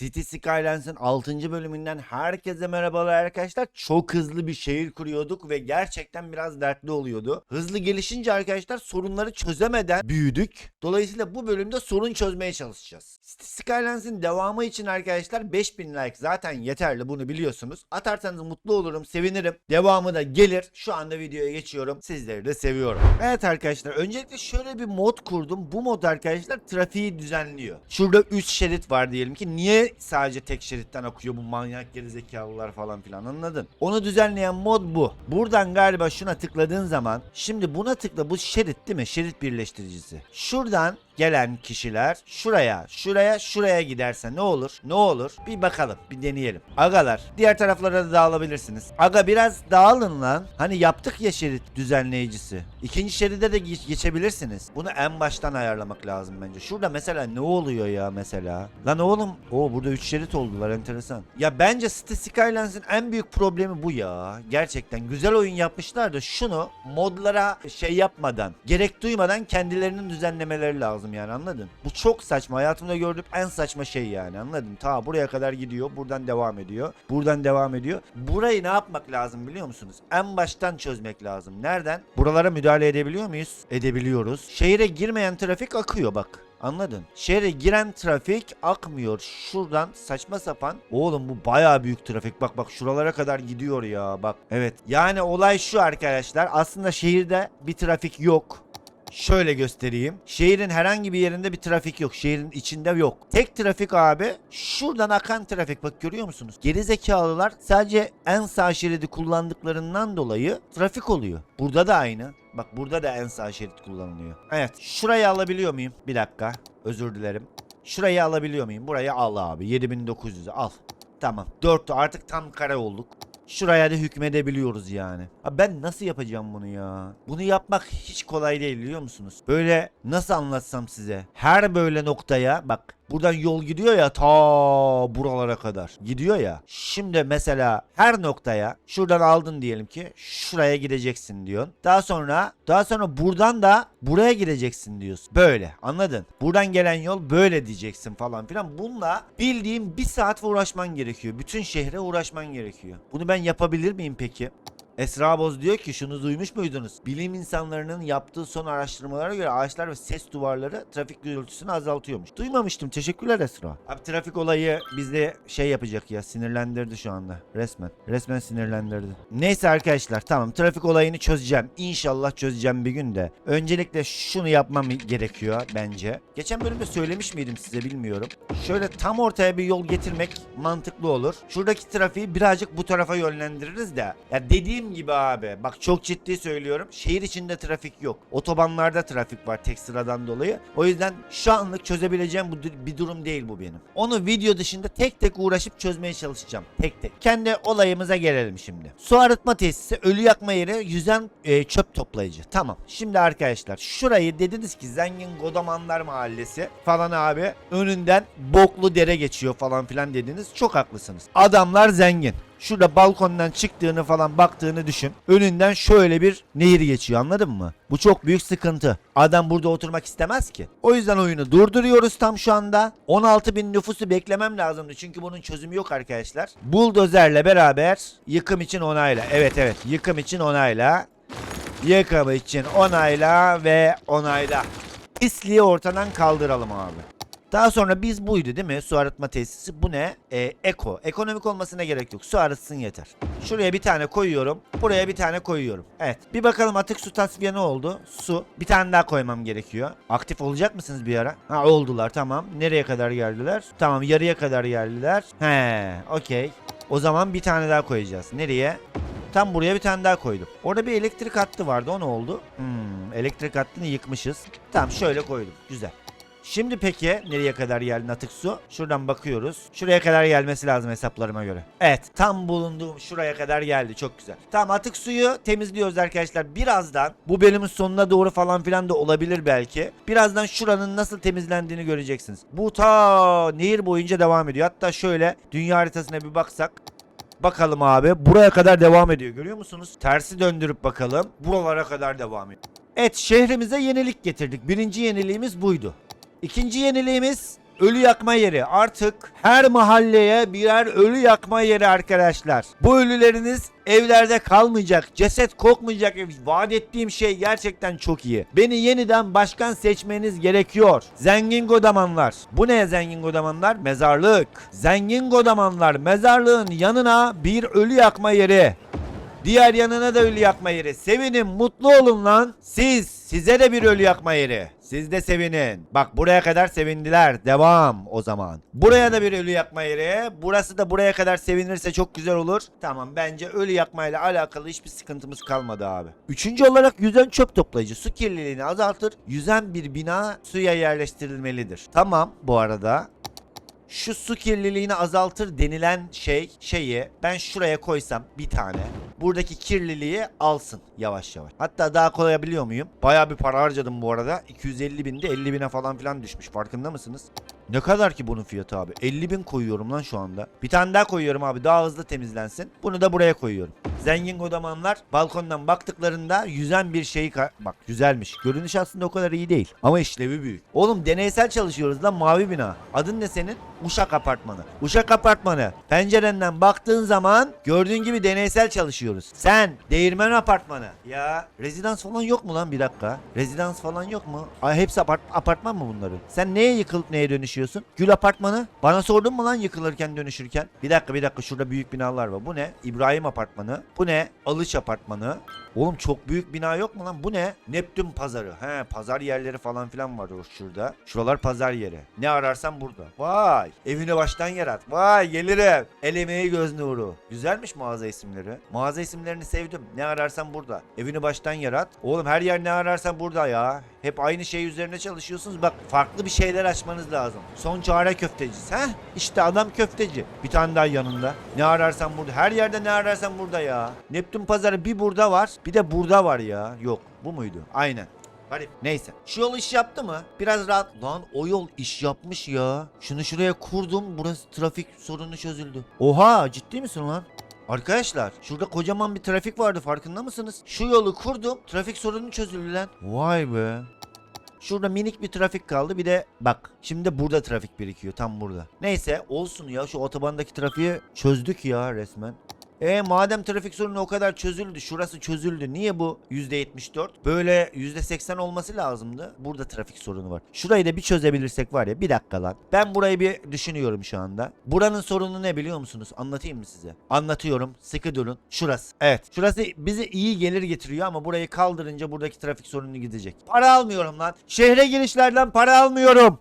City Skylines'ın 6. bölümünden herkese merhabalar arkadaşlar. Çok hızlı bir şehir kuruyorduk ve gerçekten biraz dertli oluyordu. Hızlı gelişince arkadaşlar sorunları çözemeden büyüdük. Dolayısıyla bu bölümde sorun çözmeye çalışacağız. City Skylines'ın devamı için arkadaşlar 5000 like zaten yeterli bunu biliyorsunuz. Atarsanız mutlu olurum, sevinirim. Devamı da gelir. Şu anda videoya geçiyorum. Sizleri de seviyorum. Evet arkadaşlar öncelikle şöyle bir mod kurdum. Bu mod arkadaşlar trafiği düzenliyor. Şurada 3 şerit var diyelim ki. Niye sadece tek şeritten akıyor bu manyak gerizekalılar falan filan anladın? Onu düzenleyen mod bu. Buradan galiba şuna tıkladığın zaman şimdi buna tıkla bu şerit değil mi? Şerit birleştiricisi. Şuradan gelen kişiler şuraya, şuraya, şuraya giderse ne olur? Ne olur? Bir bakalım, bir deneyelim. Agalar, diğer taraflara da dağılabilirsiniz. Aga biraz dağılın lan. Hani yaptık ya şerit düzenleyicisi. İkinci şeride de geç- geçebilirsiniz. Bunu en baştan ayarlamak lazım bence. Şurada mesela ne oluyor ya mesela? Lan oğlum, o burada 3 şerit oldular enteresan. Ya bence City Skylines'ın en büyük problemi bu ya. Gerçekten güzel oyun yapmışlar da şunu modlara şey yapmadan, gerek duymadan kendilerinin düzenlemeleri lazım yani anladın? Bu çok saçma. Hayatımda gördüğüm en saçma şey yani anladın? Ta buraya kadar gidiyor, buradan devam ediyor. Buradan devam ediyor. Burayı ne yapmak lazım biliyor musunuz? En baştan çözmek lazım. Nereden? Buralara müdahale edebiliyor muyuz? Edebiliyoruz. Şehire girmeyen trafik akıyor bak. Anladın? Şehre giren trafik akmıyor. Şuradan saçma sapan. Oğlum bu bayağı büyük trafik. Bak bak şuralara kadar gidiyor ya. Bak. Evet. Yani olay şu arkadaşlar. Aslında şehirde bir trafik yok. Şöyle göstereyim. Şehrin herhangi bir yerinde bir trafik yok. Şehrin içinde yok. Tek trafik abi şuradan akan trafik. Bak görüyor musunuz? Geri zekalılar sadece en sağ şeridi kullandıklarından dolayı trafik oluyor. Burada da aynı. Bak burada da en sağ şerit kullanılıyor. Evet. Şurayı alabiliyor muyum? Bir dakika. Özür dilerim. Şurayı alabiliyor muyum? Burayı al abi. 7900'ü al. Tamam. 4 artık tam kare olduk. Şuraya da hükmedebiliyoruz yani. Abi ben nasıl yapacağım bunu ya? Bunu yapmak hiç kolay değil biliyor musunuz? Böyle nasıl anlatsam size? Her böyle noktaya bak buradan yol gidiyor ya ta buralara kadar. Gidiyor ya. Şimdi mesela her noktaya şuradan aldın diyelim ki şuraya gideceksin diyorsun. Daha sonra daha sonra buradan da buraya gideceksin diyorsun. Böyle anladın? Buradan gelen yol böyle diyeceksin falan filan. Bununla bildiğim bir saat uğraşman gerekiyor. Bütün şehre uğraşman gerekiyor. Bunu ben yapabilir miyim peki? Esra Boz diyor ki şunu duymuş muydunuz? Bilim insanlarının yaptığı son araştırmalara göre ağaçlar ve ses duvarları trafik gürültüsünü azaltıyormuş. Duymamıştım. Teşekkürler Esra. Abi trafik olayı bizde şey yapacak ya sinirlendirdi şu anda. Resmen. Resmen sinirlendirdi. Neyse arkadaşlar tamam trafik olayını çözeceğim. İnşallah çözeceğim bir gün de. Öncelikle şunu yapmam gerekiyor bence. Geçen bölümde söylemiş miydim size bilmiyorum. Şöyle tam ortaya bir yol getirmek mantıklı olur. Şuradaki trafiği birazcık bu tarafa yönlendiririz de. Ya dediğim gibi abi bak çok ciddi söylüyorum. Şehir içinde trafik yok. Otobanlarda trafik var tek sıradan dolayı. O yüzden şu anlık çözebileceğim bu bir durum değil bu benim. Onu video dışında tek tek uğraşıp çözmeye çalışacağım. Tek tek. Kendi olayımıza gelelim şimdi. Su arıtma tesisi, ölü yakma yeri, yüzen e, çöp toplayıcı. Tamam. Şimdi arkadaşlar şurayı dediniz ki Zengin Godamanlar Mahallesi falan abi önünden boklu dere geçiyor falan filan dediniz. Çok haklısınız. Adamlar zengin. Şurada balkondan çıktığını falan baktığını düşün. Önünden şöyle bir nehir geçiyor anladın mı? Bu çok büyük sıkıntı. Adam burada oturmak istemez ki. O yüzden oyunu durduruyoruz tam şu anda. 16 bin nüfusu beklemem lazımdı. Çünkü bunun çözümü yok arkadaşlar. Buldozerle beraber yıkım için onayla. Evet evet yıkım için onayla. Yıkım için onayla ve onayla. Pisliği ortadan kaldıralım abi. Daha sonra biz buydu değil mi? Su arıtma tesisi. Bu ne? Ee, eko. Ekonomik olmasına gerek yok. Su arıtsın yeter. Şuraya bir tane koyuyorum. Buraya bir tane koyuyorum. Evet. Bir bakalım atık su tasfiye ne oldu? Su. Bir tane daha koymam gerekiyor. Aktif olacak mısınız bir ara? Ha oldular tamam. Nereye kadar geldiler? Tamam yarıya kadar geldiler. He okey. O zaman bir tane daha koyacağız. Nereye? Tam buraya bir tane daha koydum. Orada bir elektrik hattı vardı. O ne oldu? Hmm, elektrik hattını yıkmışız. Tamam şöyle koydum. Güzel. Şimdi peki nereye kadar geldi atık su? Şuradan bakıyoruz. Şuraya kadar gelmesi lazım hesaplarıma göre. Evet tam bulunduğum şuraya kadar geldi. Çok güzel. Tamam atık suyu temizliyoruz arkadaşlar. Birazdan bu bölümün sonuna doğru falan filan da olabilir belki. Birazdan şuranın nasıl temizlendiğini göreceksiniz. Bu ta nehir boyunca devam ediyor. Hatta şöyle dünya haritasına bir baksak. Bakalım abi buraya kadar devam ediyor görüyor musunuz? Tersi döndürüp bakalım. Buralara kadar devam ediyor. Evet şehrimize yenilik getirdik. Birinci yeniliğimiz buydu. İkinci yeniliğimiz ölü yakma yeri. Artık her mahalleye birer ölü yakma yeri arkadaşlar. Bu ölüleriniz evlerde kalmayacak. Ceset kokmayacak. Vaat ettiğim şey gerçekten çok iyi. Beni yeniden başkan seçmeniz gerekiyor. Zengin godamanlar. Bu ne zengin godamanlar? Mezarlık. Zengin godamanlar mezarlığın yanına bir ölü yakma yeri. Diğer yanına da ölü yakma yeri. Sevinin, mutlu olun lan. Siz, size de bir ölü yakma yeri. Siz de sevinin. Bak buraya kadar sevindiler. Devam o zaman. Buraya da bir ölü yakma yeri. Burası da buraya kadar sevinirse çok güzel olur. Tamam bence ölü yakmayla alakalı hiçbir sıkıntımız kalmadı abi. Üçüncü olarak yüzen çöp toplayıcı su kirliliğini azaltır. Yüzen bir bina suya yerleştirilmelidir. Tamam bu arada şu su kirliliğini azaltır denilen şey şeyi ben şuraya koysam bir tane buradaki kirliliği alsın yavaş yavaş. Hatta daha koyabiliyor muyum? Baya bir para harcadım bu arada. 250 binde 50 bine falan filan düşmüş. Farkında mısınız? Ne kadar ki bunun fiyatı abi? 50 bin koyuyorum lan şu anda. Bir tane daha koyuyorum abi daha hızlı temizlensin. Bunu da buraya koyuyorum. Zengin godamanlar balkondan baktıklarında yüzen bir şeyi... Bak güzelmiş. Görünüş aslında o kadar iyi değil. Ama işlevi büyük. Oğlum deneysel çalışıyoruz lan mavi bina. Adın ne senin? Uşak Apartmanı. Uşak Apartmanı. Pencerenden baktığın zaman gördüğün gibi deneysel çalışıyoruz. Sen Değirmen Apartmanı. Ya rezidans falan yok mu lan bir dakika? Rezidans falan yok mu? Ay hepsi apart apartman mı bunların? Sen neye yıkılıp neye dönüşüyorsun? Gül Apartmanı. Bana sordun mu lan yıkılırken dönüşürken? Bir dakika bir dakika şurada büyük binalar var. Bu ne? İbrahim Apartmanı. Bu ne? Alış Apartmanı. Oğlum çok büyük bina yok mu lan? Bu ne? Neptün Pazarı. He pazar yerleri falan filan var şurada. Şuralar pazar yeri. Ne ararsan burada. Vay. Evini baştan yarat. Vay gelirim. El emeği göz nuru. Güzelmiş mağaza isimleri. Mağaza isimlerini sevdim. Ne ararsan burada. Evini baştan yarat. Oğlum her yer ne ararsan burada ya. Hep aynı şey üzerine çalışıyorsunuz. Bak farklı bir şeyler açmanız lazım. Son çare köftecisi. Heh işte adam köfteci. Bir tane daha yanında. Ne ararsan burada. Her yerde ne ararsan burada ya. Neptün pazarı bir burada var. Bir de burada var ya. Yok bu muydu? Aynen. Garip. Neyse. Şu yol iş yaptı mı? Biraz rahat. Lan o yol iş yapmış ya. Şunu şuraya kurdum. Burası trafik sorunu çözüldü. Oha ciddi misin lan? Arkadaşlar şurada kocaman bir trafik vardı farkında mısınız? Şu yolu kurdum trafik sorunu çözüldü lan. Vay be. Şurada minik bir trafik kaldı bir de bak şimdi burada trafik birikiyor tam burada. Neyse olsun ya şu otobandaki trafiği çözdük ya resmen. E madem trafik sorunu o kadar çözüldü, şurası çözüldü. Niye bu %74? Böyle %80 olması lazımdı. Burada trafik sorunu var. Şurayı da bir çözebilirsek var ya bir dakika lan. Ben burayı bir düşünüyorum şu anda. Buranın sorunu ne biliyor musunuz? Anlatayım mı size? Anlatıyorum. Sıkı durun. Şurası. Evet. Şurası bize iyi gelir getiriyor ama burayı kaldırınca buradaki trafik sorunu gidecek. Para almıyorum lan. Şehre girişlerden para almıyorum.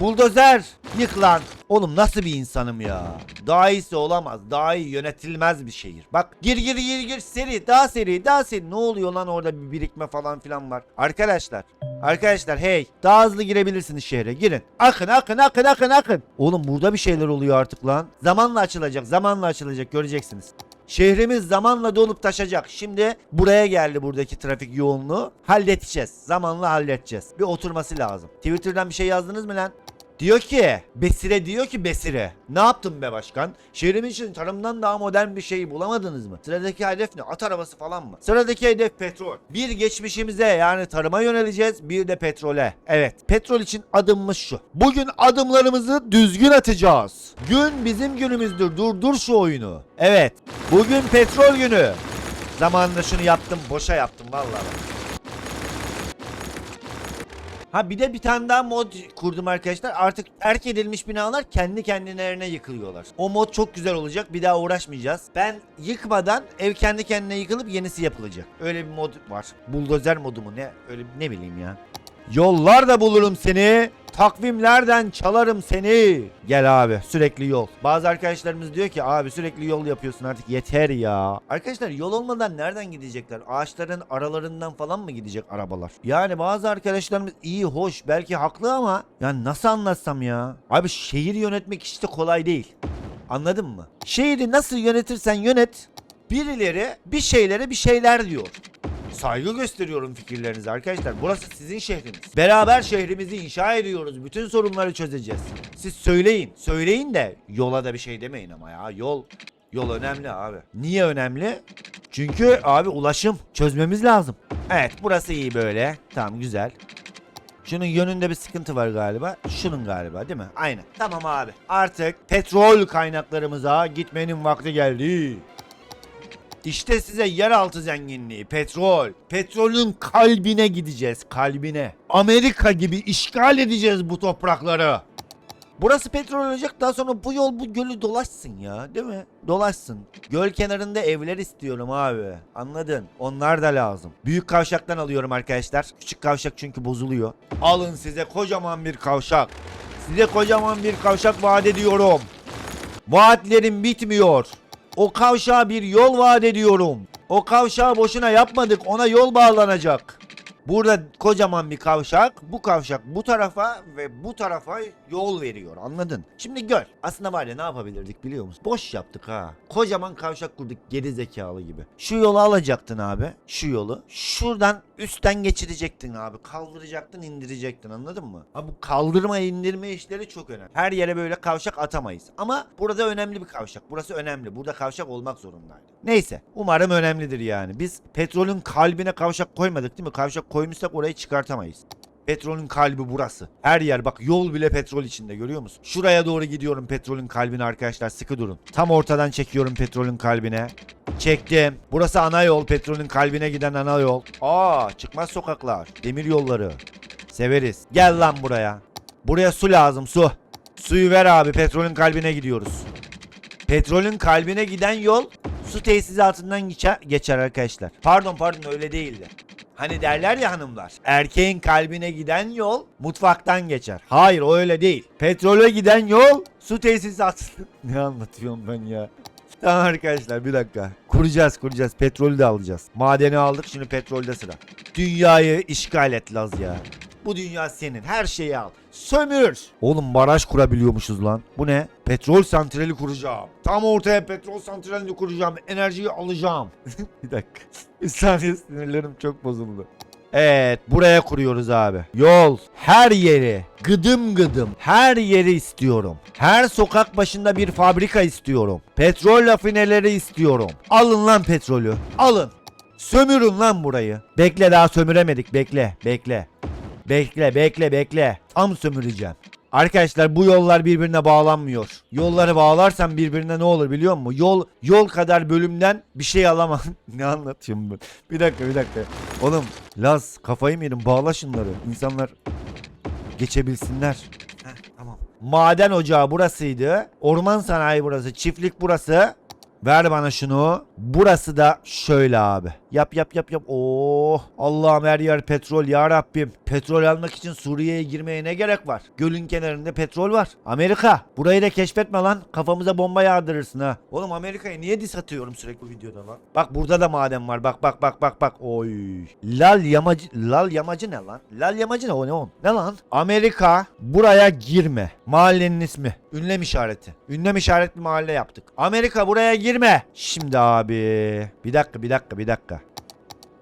Buldozer yık lan. Oğlum nasıl bir insanım ya? Daha iyisi olamaz. Daha iyi yönetilmez bir şehir. Bak gir gir gir gir seri daha seri daha seri. Ne oluyor lan orada bir birikme falan filan var. Arkadaşlar. Arkadaşlar hey daha hızlı girebilirsiniz şehre girin. Akın akın akın akın akın. Oğlum burada bir şeyler oluyor artık lan. Zamanla açılacak zamanla açılacak göreceksiniz. Şehrimiz zamanla dolup taşacak. Şimdi buraya geldi buradaki trafik yoğunluğu. Halledeceğiz. Zamanla halledeceğiz. Bir oturması lazım. Twitter'dan bir şey yazdınız mı lan? Diyor ki Besire diyor ki Besire ne yaptın be başkan? Şehrimiz için tarımdan daha modern bir şey bulamadınız mı? Sıradaki hedef ne? At arabası falan mı? Sıradaki hedef petrol. Bir geçmişimize yani tarıma yöneleceğiz bir de petrole. Evet petrol için adımımız şu. Bugün adımlarımızı düzgün atacağız. Gün bizim günümüzdür durdur şu oyunu. Evet bugün petrol günü. Zamanında şunu yaptım boşa yaptım vallahi. Ha bir de bir tane daha mod kurdum arkadaşlar. Artık terk edilmiş binalar kendi kendilerine yıkılıyorlar. O mod çok güzel olacak. Bir daha uğraşmayacağız. Ben yıkmadan ev kendi kendine yıkılıp yenisi yapılacak. Öyle bir mod var. Buldozer modu mu ne? Öyle ne bileyim ya. Yollarda bulurum seni. Takvimlerden çalarım seni. Gel abi sürekli yol. Bazı arkadaşlarımız diyor ki abi sürekli yol yapıyorsun artık yeter ya. Arkadaşlar yol olmadan nereden gidecekler? Ağaçların aralarından falan mı gidecek arabalar? Yani bazı arkadaşlarımız iyi hoş belki haklı ama yani nasıl anlatsam ya? Abi şehir yönetmek işte kolay değil. Anladın mı? Şehri nasıl yönetirsen yönet birileri bir şeylere bir şeyler diyor. Saygı gösteriyorum fikirlerinize arkadaşlar. Burası sizin şehriniz. Beraber şehrimizi inşa ediyoruz. Bütün sorunları çözeceğiz. Siz söyleyin. Söyleyin de yola da bir şey demeyin ama ya. Yol Yol önemli abi. Niye önemli? Çünkü abi ulaşım çözmemiz lazım. Evet burası iyi böyle. Tamam güzel. Şunun yönünde bir sıkıntı var galiba. Şunun galiba değil mi? Aynen. Tamam abi. Artık petrol kaynaklarımıza gitmenin vakti geldi. İşte size yeraltı zenginliği, petrol. Petrolün kalbine gideceğiz, kalbine. Amerika gibi işgal edeceğiz bu toprakları. Burası petrol olacak daha sonra bu yol bu gölü dolaşsın ya değil mi? Dolaşsın. Göl kenarında evler istiyorum abi. Anladın? Onlar da lazım. Büyük kavşaktan alıyorum arkadaşlar. Küçük kavşak çünkü bozuluyor. Alın size kocaman bir kavşak. Size kocaman bir kavşak vaat ediyorum. Vaatlerim bitmiyor. O kavşağa bir yol vaat ediyorum. O kavşağı boşuna yapmadık. Ona yol bağlanacak. Burada kocaman bir kavşak. Bu kavşak bu tarafa ve bu tarafa yol veriyor. Anladın? Şimdi gör. Aslında var ya ne yapabilirdik biliyor musun? Boş yaptık ha. Kocaman kavşak kurduk geri zekalı gibi. Şu yolu alacaktın abi. Şu yolu. Şuradan üstten geçirecektin abi. Kaldıracaktın indirecektin anladın mı? Abi bu kaldırma indirme işleri çok önemli. Her yere böyle kavşak atamayız. Ama burada önemli bir kavşak. Burası önemli. Burada kavşak olmak zorundaydı. Neyse. Umarım önemlidir yani. Biz petrolün kalbine kavşak koymadık değil mi? Kavşak koymuşsak orayı çıkartamayız. Petrolün kalbi burası. Her yer bak yol bile petrol içinde görüyor musun? Şuraya doğru gidiyorum petrolün kalbine arkadaşlar sıkı durun. Tam ortadan çekiyorum petrolün kalbine. Çektim. Burası ana yol petrolün kalbine giden ana yol. Aa çıkmaz sokaklar. Demir yolları. Severiz. Gel lan buraya. Buraya su lazım su. Suyu ver abi petrolün kalbine gidiyoruz. Petrolün kalbine giden yol su tesisatından geçer, arkadaşlar. Pardon pardon öyle değildi. Hani derler ya hanımlar. Erkeğin kalbine giden yol mutfaktan geçer. Hayır o öyle değil. Petrole giden yol su tesisatı. ne anlatıyorum ben ya? Tamam arkadaşlar bir dakika. Kuracağız kuracağız. Petrolü de alacağız. Madeni aldık şimdi petrolde sıra. Dünyayı işgal et Laz ya. Bu dünya senin. Her şeyi al. Sömür. Oğlum baraj kurabiliyormuşuz lan. Bu ne? Petrol santrali kuracağım. Tam ortaya petrol santralini kuracağım. Enerjiyi alacağım. bir dakika. Bir saniye sinirlerim çok bozuldu. Evet buraya kuruyoruz abi. Yol her yeri gıdım gıdım her yeri istiyorum. Her sokak başında bir fabrika istiyorum. Petrol rafineleri istiyorum. Alın lan petrolü. Alın. Sömürün lan burayı. Bekle daha sömüremedik bekle bekle. Bekle bekle bekle. Tam sömüreceğim. Arkadaşlar bu yollar birbirine bağlanmıyor. Yolları bağlarsam birbirine ne olur biliyor musun? Yol yol kadar bölümden bir şey alamam. ne anlatıyorum ben? Bir dakika bir dakika. Oğlum Laz kafayı mı yedim? Bağla şunları. İnsanlar geçebilsinler. Heh, tamam. Maden ocağı burasıydı. Orman sanayi burası. Çiftlik burası. Ver bana şunu. Burası da şöyle abi. Yap yap yap yap. Oh Allah'ım her yer petrol ya Rabbim. Petrol almak için Suriye'ye girmeye ne gerek var? Gölün kenarında petrol var. Amerika burayı da keşfetme lan. Kafamıza bomba yağdırırsın ha. Oğlum Amerika'ya niye dis atıyorum sürekli bu videoda lan? Bak burada da maden var. Bak bak bak bak bak. Oy. Lal yamacı. Lal yamacı ne lan? Lal yamacı ne o ne on? Ne lan? Amerika buraya girme. Mahallenin ismi. Ünlem işareti. Ünlem işaretli mahalle yaptık. Amerika buraya girme. Şimdi abi. Bir dakika bir dakika bir dakika.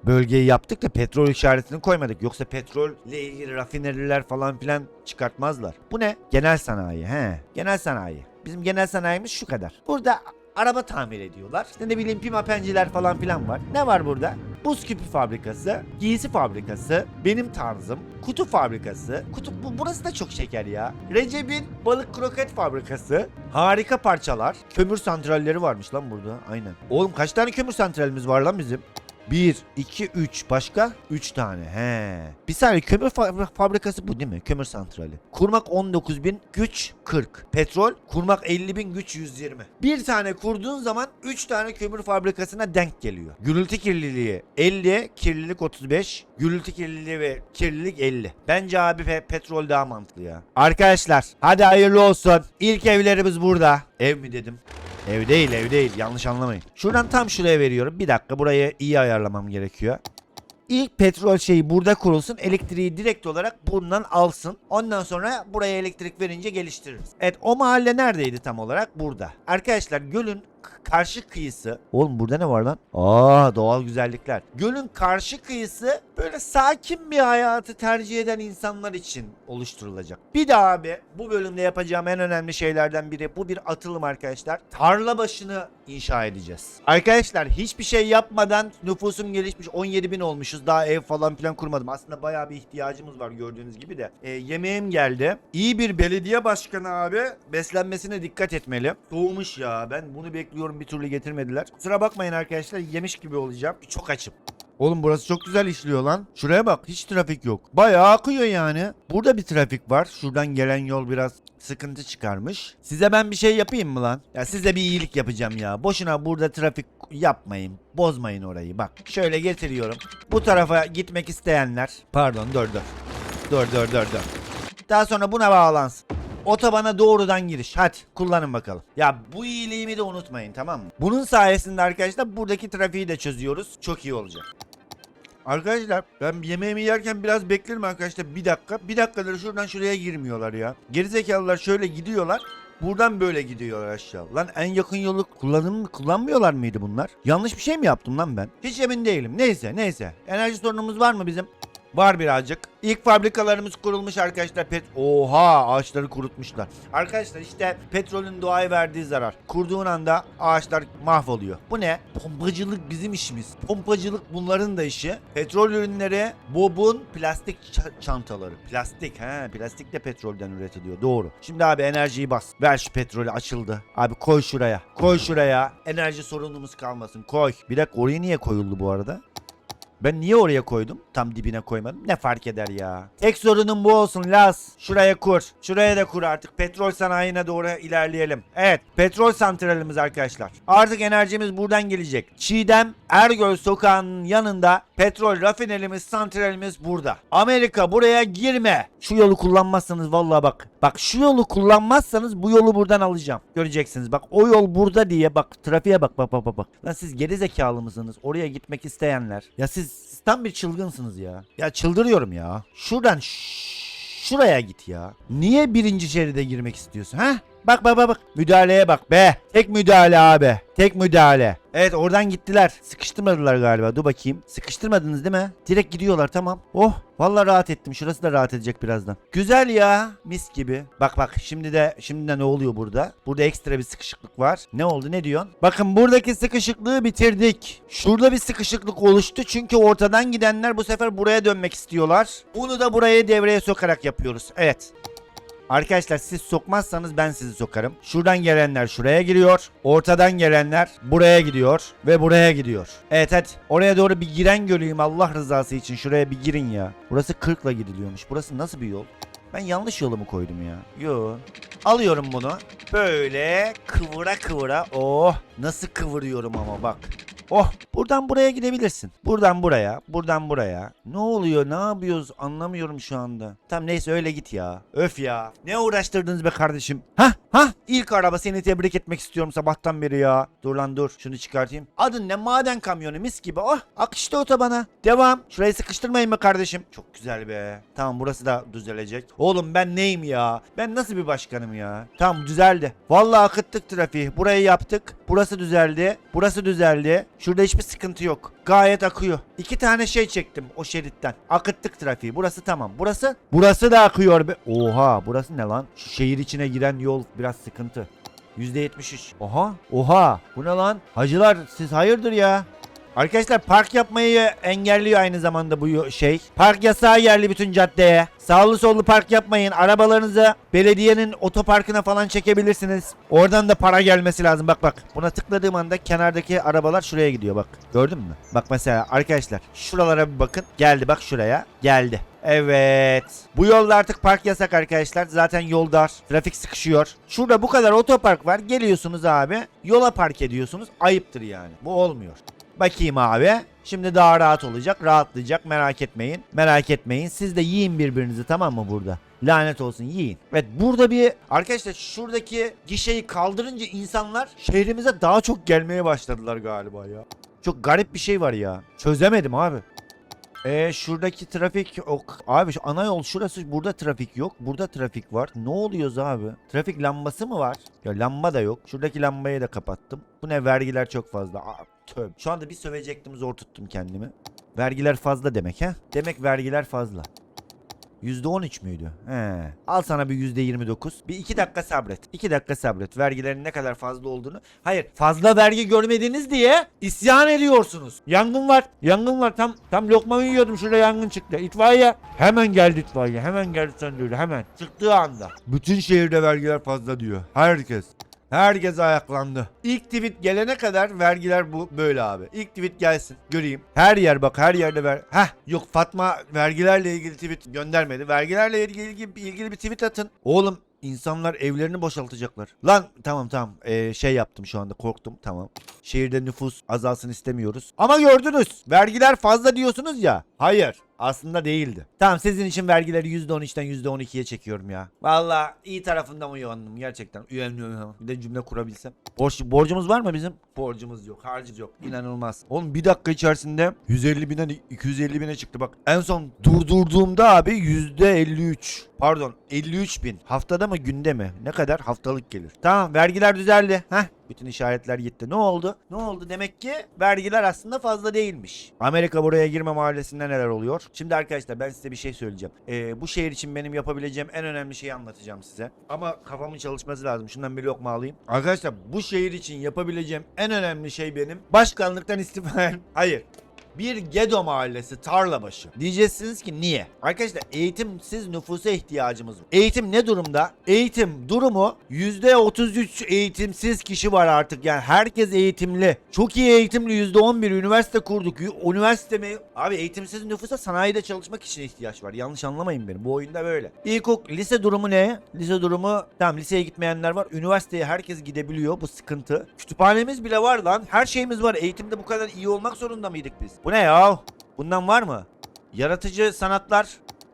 Bölgeyi yaptık da petrol işaretini koymadık. Yoksa petrolle ilgili rafineriler falan filan çıkartmazlar. Bu ne? Genel sanayi. He. Genel sanayi. Bizim genel sanayimiz şu kadar. Burada araba tamir ediyorlar. İşte ne bileyim pimapenciler falan filan var. Ne var burada? Buz küpü fabrikası, giysi fabrikası, benim tarzım, kutu fabrikası. Kutu bu burası da çok şeker ya. Recep'in balık kroket fabrikası. Harika parçalar. Kömür santralleri varmış lan burada. Aynen. Oğlum kaç tane kömür santralimiz var lan bizim? 1, 2, 3 başka? 3 tane. He. Bir saniye kömür fa- fabrikası bu değil mi? Kömür santrali. Kurmak 19 bin, güç 40. Petrol, kurmak 50 bin, güç 120. Bir tane kurduğun zaman 3 tane kömür fabrikasına denk geliyor. Gürültü kirliliği 50, kirlilik 35. Gürültü kirliliği ve kirlilik 50. Bence abi pe- petrol daha mantıklı ya. Arkadaşlar hadi hayırlı olsun. İlk evlerimiz burada. Ev mi dedim? Ev değil ev değil yanlış anlamayın. Şuradan tam şuraya veriyorum. Bir dakika burayı iyi ayarlamam gerekiyor. İlk petrol şeyi burada kurulsun. Elektriği direkt olarak bundan alsın. Ondan sonra buraya elektrik verince geliştiririz. Evet o mahalle neredeydi tam olarak? Burada. Arkadaşlar gölün karşı kıyısı. Oğlum burada ne var lan? Aa doğal güzellikler. Gölün karşı kıyısı böyle sakin bir hayatı tercih eden insanlar için oluşturulacak. Bir daha abi bu bölümde yapacağım en önemli şeylerden biri bu bir atılım arkadaşlar. Tarla başını inşa edeceğiz. Arkadaşlar hiçbir şey yapmadan nüfusum gelişmiş 17 bin olmuşuz. Daha ev falan filan kurmadım. Aslında bayağı bir ihtiyacımız var gördüğünüz gibi de. E, yemeğim geldi. İyi bir belediye başkanı abi beslenmesine dikkat etmeli. Soğumuş ya ben bunu bekliyorum bir türlü getirmediler. Kusura bakmayın arkadaşlar yemiş gibi olacağım. Çok açım. Oğlum burası çok güzel işliyor lan. Şuraya bak hiç trafik yok. Bayağı akıyor yani. Burada bir trafik var. Şuradan gelen yol biraz sıkıntı çıkarmış. Size ben bir şey yapayım mı lan? Ya size bir iyilik yapacağım ya. Boşuna burada trafik yapmayın. Bozmayın orayı. Bak şöyle getiriyorum. Bu tarafa gitmek isteyenler. Pardon dur dur. Dur dur dur dur. Daha sonra buna bağlansın. Otobana doğrudan giriş. Hadi kullanın bakalım. Ya bu iyiliğimi de unutmayın tamam mı? Bunun sayesinde arkadaşlar buradaki trafiği de çözüyoruz. Çok iyi olacak. Arkadaşlar ben yemeğimi yerken biraz beklerim arkadaşlar bir dakika. Bir dakikadır şuradan şuraya girmiyorlar ya. Gerizekalılar şöyle gidiyorlar. Buradan böyle gidiyorlar aşağı. Lan en yakın yolu kullanım kullanmıyorlar mıydı bunlar? Yanlış bir şey mi yaptım lan ben? Hiç emin değilim. Neyse neyse. Enerji sorunumuz var mı bizim? Var birazcık. İlk fabrikalarımız kurulmuş arkadaşlar. Pet Oha ağaçları kurutmuşlar. Arkadaşlar işte petrolün doğaya verdiği zarar. Kurduğun anda ağaçlar mahvoluyor. Bu ne? Pompacılık bizim işimiz. Pompacılık bunların da işi. Petrol ürünleri, bobun, plastik ça- çantaları. Plastik he plastik de petrolden üretiliyor. Doğru. Şimdi abi enerjiyi bas. Ver şu petrolü açıldı. Abi koy şuraya. Koy şuraya. Enerji sorunumuz kalmasın. Koy. Bir dakika oraya niye koyuldu bu arada? Ben niye oraya koydum? Tam dibine koymadım. Ne fark eder ya? Tek sorunum bu olsun Las. Şuraya kur. Şuraya da kur artık. Petrol sanayine doğru ilerleyelim. Evet. Petrol santralimiz arkadaşlar. Artık enerjimiz buradan gelecek. Çiğdem Ergöl sokağının yanında petrol rafinerimiz santralimiz burada. Amerika buraya girme. Şu yolu kullanmazsanız vallahi bak. Bak şu yolu kullanmazsanız bu yolu buradan alacağım. Göreceksiniz. Bak o yol burada diye bak trafiğe bak bak bak bak. bak. Lan siz geri zekalı mısınız? Oraya gitmek isteyenler. Ya siz, siz tam bir çılgınsınız ya. Ya çıldırıyorum ya. Şuradan ş- şuraya git ya. Niye birinci şeride girmek istiyorsun ha? Bak bak bak bak. Müdahaleye bak be. Tek müdahale abi. Tek müdahale. Evet oradan gittiler. Sıkıştırmadılar galiba. Dur bakayım. Sıkıştırmadınız değil mi? Direkt gidiyorlar tamam. Oh vallahi rahat ettim. Şurası da rahat edecek birazdan. Güzel ya. Mis gibi. Bak bak şimdi de şimdi de ne oluyor burada? Burada ekstra bir sıkışıklık var. Ne oldu ne diyorsun? Bakın buradaki sıkışıklığı bitirdik. Şurada bir sıkışıklık oluştu. Çünkü ortadan gidenler bu sefer buraya dönmek istiyorlar. Bunu da buraya devreye sokarak yapıyoruz. Evet. Arkadaşlar siz sokmazsanız ben sizi sokarım. Şuradan gelenler şuraya giriyor. Ortadan gelenler buraya gidiyor. Ve buraya gidiyor. Evet hadi. Oraya doğru bir giren göreyim Allah rızası için. Şuraya bir girin ya. Burası 40'la gidiliyormuş. Burası nasıl bir yol? Ben yanlış yolu mu koydum ya? Yo. Alıyorum bunu. Böyle kıvıra kıvıra. Oh nasıl kıvırıyorum ama bak. Oh buradan buraya gidebilirsin. Buradan buraya, buradan buraya. Ne oluyor ne yapıyoruz anlamıyorum şu anda. Tamam neyse öyle git ya. Öf ya. Ne uğraştırdınız be kardeşim. Ha ha ilk araba seni tebrik etmek istiyorum sabahtan beri ya. Dur lan dur şunu çıkartayım. Adın ne maden kamyonu mis gibi. Oh akışta otobana. Devam. Şurayı sıkıştırmayın be kardeşim. Çok güzel be. Tamam burası da düzelecek. Oğlum ben neyim ya? Ben nasıl bir başkanım ya? Tamam düzeldi. Vallahi akıttık trafiği. Burayı yaptık. Burası düzeldi. Burası düzeldi. Şurada hiçbir sıkıntı yok. Gayet akıyor. İki tane şey çektim o şeritten. Akıttık trafiği. Burası tamam. Burası? Burası da akıyor be. Oha burası ne lan? Şu şehir içine giren yol biraz sıkıntı. %73. Oha. Oha. Bu ne lan? Hacılar siz hayırdır ya? Arkadaşlar park yapmayı engelliyor aynı zamanda bu şey. Park yasağı yerli bütün caddeye. Sağlı sollu park yapmayın. Arabalarınızı belediyenin otoparkına falan çekebilirsiniz. Oradan da para gelmesi lazım. Bak bak. Buna tıkladığım anda kenardaki arabalar şuraya gidiyor bak. Gördün mü? Bak mesela arkadaşlar şuralara bir bakın. Geldi bak şuraya. Geldi. Evet. Bu yolda artık park yasak arkadaşlar. Zaten yol dar. Trafik sıkışıyor. Şurada bu kadar otopark var. Geliyorsunuz abi. Yola park ediyorsunuz. Ayıptır yani. Bu olmuyor. Bakayım abi. Şimdi daha rahat olacak. Rahatlayacak. Merak etmeyin. Merak etmeyin. Siz de yiyin birbirinizi tamam mı burada? Lanet olsun yiyin. Evet burada bir arkadaşlar şuradaki gişeyi kaldırınca insanlar şehrimize daha çok gelmeye başladılar galiba ya. Çok garip bir şey var ya. Çözemedim abi. E şuradaki trafik o, abi ana yol şurası burada trafik yok. Burada trafik var. Ne oluyoruz abi? Trafik lambası mı var? Ya lamba da yok. Şuradaki lambayı da kapattım. Bu ne vergiler çok fazla. Aa, tövbe. Şu anda bir sövecektim zor tuttum kendimi. Vergiler fazla demek ha? Demek vergiler fazla. %13 müydü? He. Al sana bir %29. Bir iki dakika sabret. İki dakika sabret. Vergilerin ne kadar fazla olduğunu. Hayır fazla vergi görmediniz diye isyan ediyorsunuz. Yangın var. Yangın var. Tam tam lokmamı yiyordum. Şurada yangın çıktı. İtfaiye. Hemen geldi itfaiye. Hemen geldi söndürdü. Hemen. Çıktığı anda. Bütün şehirde vergiler fazla diyor. Herkes. Herkes ayaklandı. İlk tweet gelene kadar vergiler bu böyle abi. İlk tweet gelsin göreyim. Her yer bak her yerde ver. Heh yok Fatma vergilerle ilgili tweet göndermedi. Vergilerle ilgili, ilgili, bir tweet atın. Oğlum insanlar evlerini boşaltacaklar. Lan tamam tamam Ee, şey yaptım şu anda korktum tamam. Şehirde nüfus azalsın istemiyoruz. Ama gördünüz vergiler fazla diyorsunuz ya. Hayır aslında değildi. Tamam sizin için vergileri %13'ten %12'ye çekiyorum ya. Valla iyi tarafından uyandım gerçekten. Uyanıyorum. Bir de cümle kurabilsem. Borç, borcumuz var mı bizim? Borcumuz yok. Harcımız yok. İnanılmaz. Oğlum bir dakika içerisinde 150 binden 250 bine çıktı. Bak en son durdurduğumda abi %53. Pardon 53 bin. Haftada mı günde mi? Ne kadar? Haftalık gelir. Tamam vergiler düzeldi. Heh bütün işaretler gitti. Ne oldu? Ne oldu? Demek ki vergiler aslında fazla değilmiş. Amerika buraya girme mahallesinde neler oluyor? Şimdi arkadaşlar ben size bir şey söyleyeceğim. Ee, bu şehir için benim yapabileceğim en önemli şeyi anlatacağım size. Ama kafamın çalışması lazım. Şundan bir lokma alayım. Arkadaşlar bu şehir için yapabileceğim en önemli şey benim başkanlıktan istifa. Hayır. Bir Gedo mahallesi Tarlabaşı. Diyeceksiniz ki niye? Arkadaşlar eğitimsiz nüfusa ihtiyacımız var. Eğitim ne durumda? Eğitim durumu %33 eğitimsiz kişi var artık. Yani herkes eğitimli. Çok iyi eğitimli %11 üniversite kurduk. Üniversite mi? Abi eğitimsiz nüfusa sanayide çalışmak için ihtiyaç var. Yanlış anlamayın beni. Bu oyunda böyle. İlkokul, lise durumu ne? Lise durumu tamam liseye gitmeyenler var. Üniversiteye herkes gidebiliyor. Bu sıkıntı. Kütüphanemiz bile var lan. Her şeyimiz var. Eğitimde bu kadar iyi olmak zorunda mıydık biz? Bu ne ya? Bundan var mı? Yaratıcı sanatlar.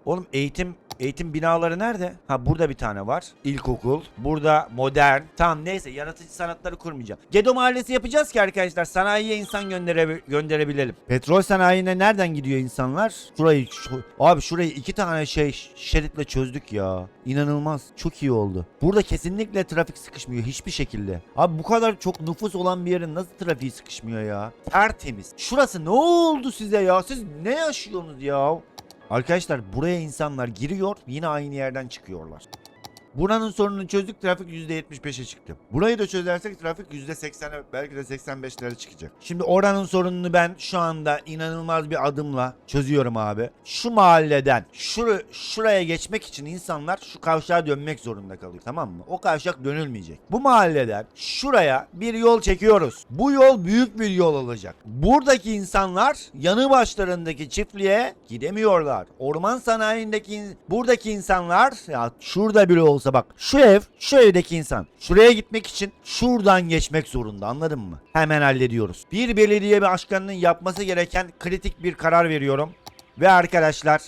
Oğlum eğitim eğitim binaları nerede? Ha burada bir tane var. İlkokul. Burada modern. Tamam neyse yaratıcı sanatları kurmayacağım. Gedo mahallesi yapacağız ki arkadaşlar sanayiye insan göndere gönderebilelim. Petrol sanayine nereden gidiyor insanlar? Şurayı şu- abi şurayı iki tane şey şeritle çözdük ya. İnanılmaz. Çok iyi oldu. Burada kesinlikle trafik sıkışmıyor hiçbir şekilde. Abi bu kadar çok nüfus olan bir yerin nasıl trafiği sıkışmıyor ya? Tertemiz. Şurası ne oldu size ya? Siz ne yaşıyorsunuz ya? Arkadaşlar buraya insanlar giriyor yine aynı yerden çıkıyorlar. Buranın sorununu çözdük trafik %75'e çıktı. Burayı da çözersek trafik %80'e belki de 85'lere çıkacak. Şimdi oranın sorununu ben şu anda inanılmaz bir adımla çözüyorum abi. Şu mahalleden şur şuraya geçmek için insanlar şu kavşağa dönmek zorunda kalıyor tamam mı? O kavşak dönülmeyecek. Bu mahalleden şuraya bir yol çekiyoruz. Bu yol büyük bir yol olacak. Buradaki insanlar yanı başlarındaki çiftliğe gidemiyorlar. Orman sanayindeki in- buradaki insanlar ya şurada bile olsa bak şu ev şu evdeki insan şuraya gitmek için şuradan geçmek zorunda anladın mı? Hemen hallediyoruz. Bir belediye başkanının yapması gereken kritik bir karar veriyorum. Ve arkadaşlar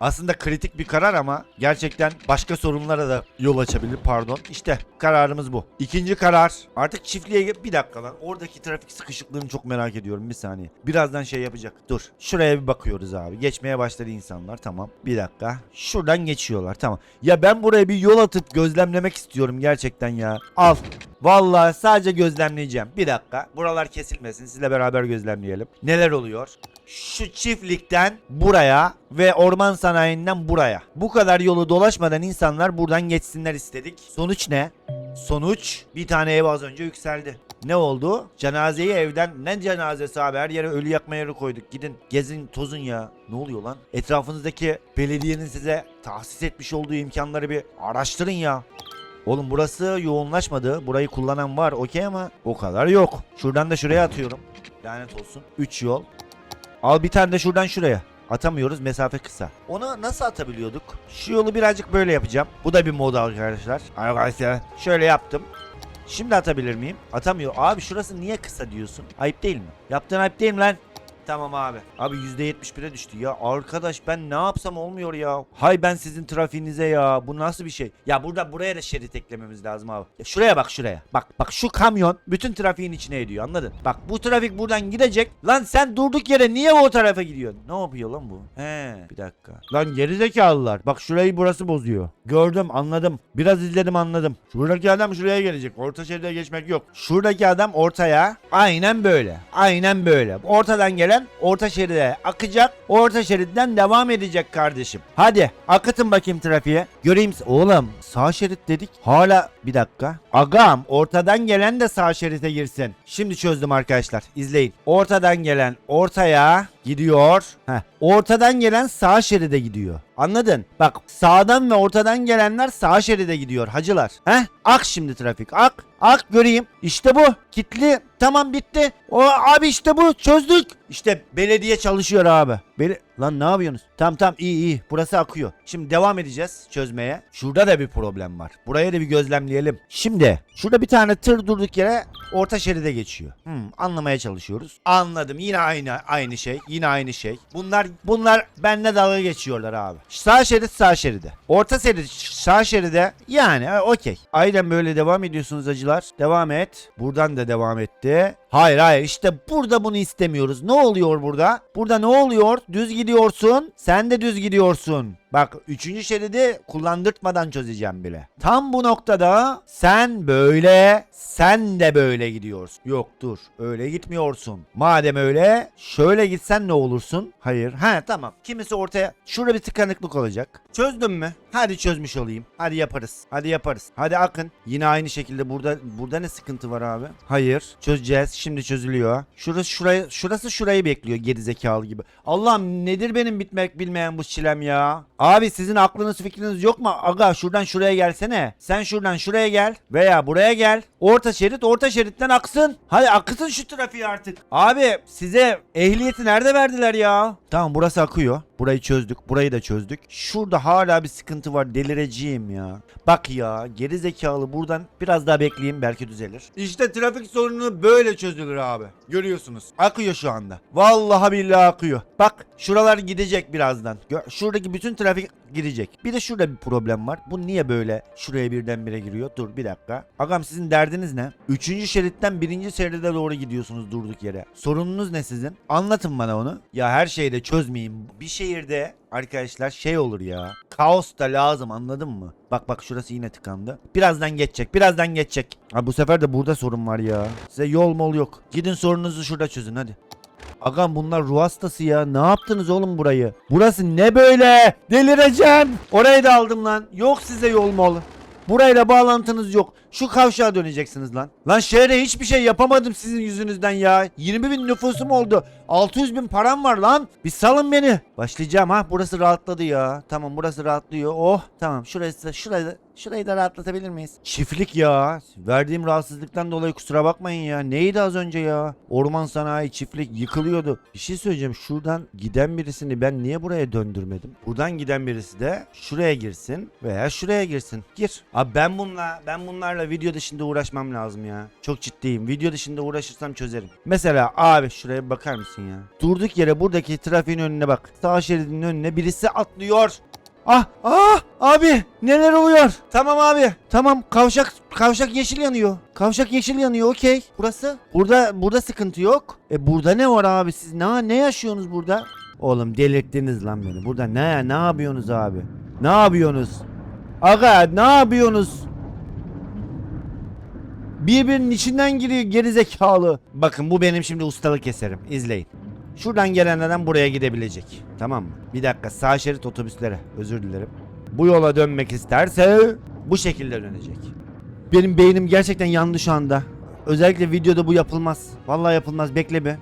aslında kritik bir karar ama gerçekten başka sorunlara da yol açabilir pardon. İşte kararımız bu. İkinci karar artık çiftliğe bir dakika lan. Oradaki trafik sıkışıklığını çok merak ediyorum bir saniye. Birazdan şey yapacak. Dur. Şuraya bir bakıyoruz abi. Geçmeye başladı insanlar tamam. Bir dakika. Şuradan geçiyorlar tamam. Ya ben buraya bir yol atıp gözlemlemek istiyorum gerçekten ya. Al. Vallahi sadece gözlemleyeceğim. Bir dakika. Buralar kesilmesin. Sizle beraber gözlemleyelim. Neler oluyor? Şu çiftlikten buraya ve orman sanayinden buraya. Bu kadar yolu dolaşmadan insanlar buradan geçsinler istedik. Sonuç ne? Sonuç bir tane ev az önce yükseldi. Ne oldu? Cenazeyi evden ne cenazesi abi her yere ölü yakma yeri koyduk. Gidin gezin tozun ya. Ne oluyor lan? Etrafınızdaki belediyenin size tahsis etmiş olduğu imkanları bir araştırın ya. Oğlum burası yoğunlaşmadı. Burayı kullanan var okey ama o kadar yok. Şuradan da şuraya atıyorum. Lanet olsun. 3 yol. Al bir tane de şuradan şuraya. Atamıyoruz mesafe kısa. Onu nasıl atabiliyorduk? Şu yolu birazcık böyle yapacağım. Bu da bir mod arkadaşlar. Arkadaşlar şöyle yaptım. Şimdi atabilir miyim? Atamıyor. Abi şurası niye kısa diyorsun? Ayıp değil mi? Yaptığın ayıp değil mi lan? Tamam abi. Abi %71'e düştü ya. Arkadaş ben ne yapsam olmuyor ya. Hay ben sizin trafiğinize ya. Bu nasıl bir şey? Ya burada buraya da şerit eklememiz lazım abi. Ya şuraya bak şuraya. Bak bak şu kamyon bütün trafiğin içine ediyor anladın? Bak bu trafik buradan gidecek. Lan sen durduk yere niye o tarafa gidiyorsun? Ne yapıyor lan bu? He bir dakika. Lan gerizekalılar. Bak şurayı burası bozuyor. Gördüm anladım. Biraz izledim anladım. Şuradaki adam şuraya gelecek. Orta şeride geçmek yok. Şuradaki adam ortaya. Aynen böyle. Aynen böyle. Ortadan gelen orta şeride akacak. Orta şeritten devam edecek kardeşim. Hadi akıtın bakayım trafiğe. Göreyim. Oğlum sağ şerit dedik. Hala bir dakika. Agam ortadan gelen de sağ şerite girsin. Şimdi çözdüm arkadaşlar. İzleyin. Ortadan gelen ortaya gidiyor. Heh. Ortadan gelen sağ şeride gidiyor. Anladın? Bak sağdan ve ortadan gelenler sağ şeride gidiyor hacılar. Heh. Ak şimdi trafik. Ak. Ak göreyim. İşte bu. Kitli. Tamam bitti. O abi işte bu. Çözdük. İşte belediye çalışıyor abi. Beli Lan ne yapıyorsunuz? Tamam tamam iyi iyi. Burası akıyor. Şimdi devam edeceğiz çözmeye. Şurada da bir problem var. Buraya da bir gözlemleyelim. Şimdi şurada bir tane tır durduk yere orta şeride geçiyor. Hmm, anlamaya çalışıyoruz. Anladım. Yine aynı aynı şey. Yine aynı şey. Bunlar bunlar benimle dalga geçiyorlar abi. Sağ şerit sağ şeride. Orta şerit sağ şeride yani okey. Aynen böyle devam ediyorsunuz acılar. Devam et. Buradan da devam etti. Hayır hayır işte burada bunu istemiyoruz. Ne oluyor burada? Burada ne oluyor? Düz gidiyorsun. Sen de düz gidiyorsun. Bak üçüncü şeridi kullandırtmadan çözeceğim bile. Tam bu noktada sen böyle sen de böyle gidiyorsun. Yok dur öyle gitmiyorsun. Madem öyle şöyle gitsen ne olursun? Hayır. Ha tamam. Kimisi ortaya şurada bir tıkanıklık olacak. Çözdün mü? Hadi çözmüş olayım. Hadi yaparız. Hadi yaparız. Hadi akın. Yine aynı şekilde burada burada ne sıkıntı var abi? Hayır. Çözeceğiz. Şimdi çözülüyor. Şurası şurayı şurası şurayı bekliyor gerizekalı gibi. Allah'ım nedir benim bitmek bilmeyen bu çilem ya? Abi sizin aklınız fikriniz yok mu? Aga şuradan şuraya gelsene. Sen şuradan şuraya gel veya buraya gel. Orta şerit orta şeritten aksın. Hadi akıtın şu trafiği artık. Abi size ehliyeti nerede verdiler ya? Tamam burası akıyor. Burayı çözdük. Burayı da çözdük. Şurada hala bir sıkıntı var. Delireceğim ya. Bak ya geri zekalı buradan biraz daha bekleyeyim belki düzelir. İşte trafik sorunu böyle çözülür abi. Görüyorsunuz. Akıyor şu anda. Vallahi billahi akıyor. Bak şuralar gidecek birazdan. Şuradaki bütün trafik girecek. Bir de şurada bir problem var. Bu niye böyle şuraya birdenbire giriyor? Dur bir dakika. Agam sizin derdiniz ne? Üçüncü şeritten birinci şeride doğru gidiyorsunuz durduk yere. Sorununuz ne sizin? Anlatın bana onu. Ya her şeyi de çözmeyeyim. Bir şehirde arkadaşlar şey olur ya. Kaos da lazım anladın mı? Bak bak şurası yine tıkandı. Birazdan geçecek. Birazdan geçecek. Ha bu sefer de burada sorun var ya. Size yol mol yok. Gidin sorununuzu şurada çözün hadi. Agam bunlar ruh hastası ya. Ne yaptınız oğlum burayı? Burası ne böyle? Delireceğim. Orayı da aldım lan. Yok size yol mol. Burayla bağlantınız yok. Şu kavşağa döneceksiniz lan. Lan şehre hiçbir şey yapamadım sizin yüzünüzden ya. 20 bin nüfusum oldu. 600 bin param var lan. Bir salın beni. Başlayacağım ha. Burası rahatladı ya. Tamam burası rahatlıyor. Oh tamam. Şurası şurayı Şurayı da rahatlatabilir miyiz? Çiftlik ya. Verdiğim rahatsızlıktan dolayı kusura bakmayın ya. Neydi az önce ya? Orman sanayi çiftlik yıkılıyordu. Bir şey söyleyeceğim. Şuradan giden birisini ben niye buraya döndürmedim? Buradan giden birisi de şuraya girsin veya şuraya girsin. Gir. Abi ben bununla ben bunlarla video dışında uğraşmam lazım ya. Çok ciddiyim. Video dışında uğraşırsam çözerim. Mesela abi şuraya bakar mısın ya? Durduk yere buradaki trafiğin önüne bak. Sağ şeridin önüne birisi atlıyor. Ah ah abi neler oluyor? Tamam abi. Tamam kavşak kavşak yeşil yanıyor. Kavşak yeşil yanıyor okey. Burası? Burada burada sıkıntı yok. E burada ne var abi siz ne ne yaşıyorsunuz burada? Oğlum delirttiniz lan beni. Burada ne ne yapıyorsunuz abi? Ne yapıyorsunuz? Aga ne yapıyorsunuz? Birbirinin içinden giriyor gerizekalı. Bakın bu benim şimdi ustalık eserim. İzleyin. Şuradan gelen adam buraya gidebilecek. Tamam mı? Bir dakika sağ şerit otobüslere. Özür dilerim. Bu yola dönmek isterse bu şekilde dönecek. Benim beynim gerçekten yandı şu anda. Özellikle videoda bu yapılmaz. Vallahi yapılmaz. Bekle bir.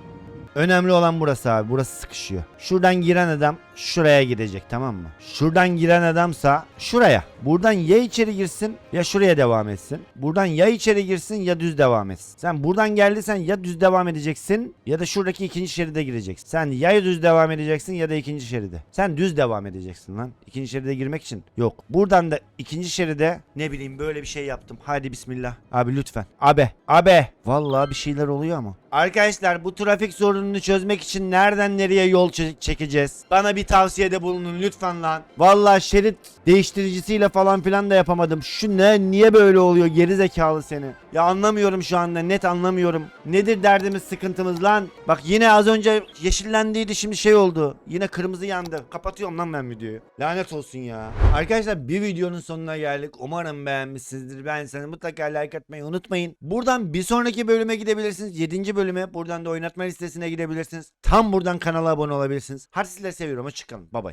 Önemli olan burası abi. Burası sıkışıyor. Şuradan giren adam şuraya gidecek tamam mı? Şuradan giren adamsa şuraya. Buradan ya içeri girsin ya şuraya devam etsin. Buradan ya içeri girsin ya düz devam etsin. Sen buradan geldiysen ya düz devam edeceksin ya da şuradaki ikinci şeride gireceksin. Sen ya düz devam edeceksin ya da ikinci şeride. Sen düz devam edeceksin lan. İkinci şeride girmek için. Yok. Buradan da ikinci şeride ne bileyim böyle bir şey yaptım. Hadi bismillah. Abi lütfen. Abi. Abi. Vallahi bir şeyler oluyor ama. Arkadaşlar bu trafik sorununu çözmek için nereden nereye yol çe- çekeceğiz? Bana bir tavsiyede bulunun lütfen lan. Vallahi şerit değiştiricisiyle falan filan da yapamadım. Şu ne niye böyle oluyor geri zekalı seni? Ya anlamıyorum şu anda net anlamıyorum. Nedir derdimiz sıkıntımız lan? Bak yine az önce yeşillendiydi şimdi şey oldu. Yine kırmızı yandı. Kapatıyorum lan ben videoyu. Lanet olsun ya. Arkadaşlar bir videonun sonuna geldik. Umarım beğenmişsinizdir. Ben seni mutlaka like atmayı unutmayın. Buradan bir sonraki bölüme gidebilirsiniz. 7. bölüme. Buradan da oynatma listesine gidebilirsiniz. Tam buradan kanala abone olabilirsiniz. Hadi sizleri seviyorum. Hoşçakalın. Bay bay.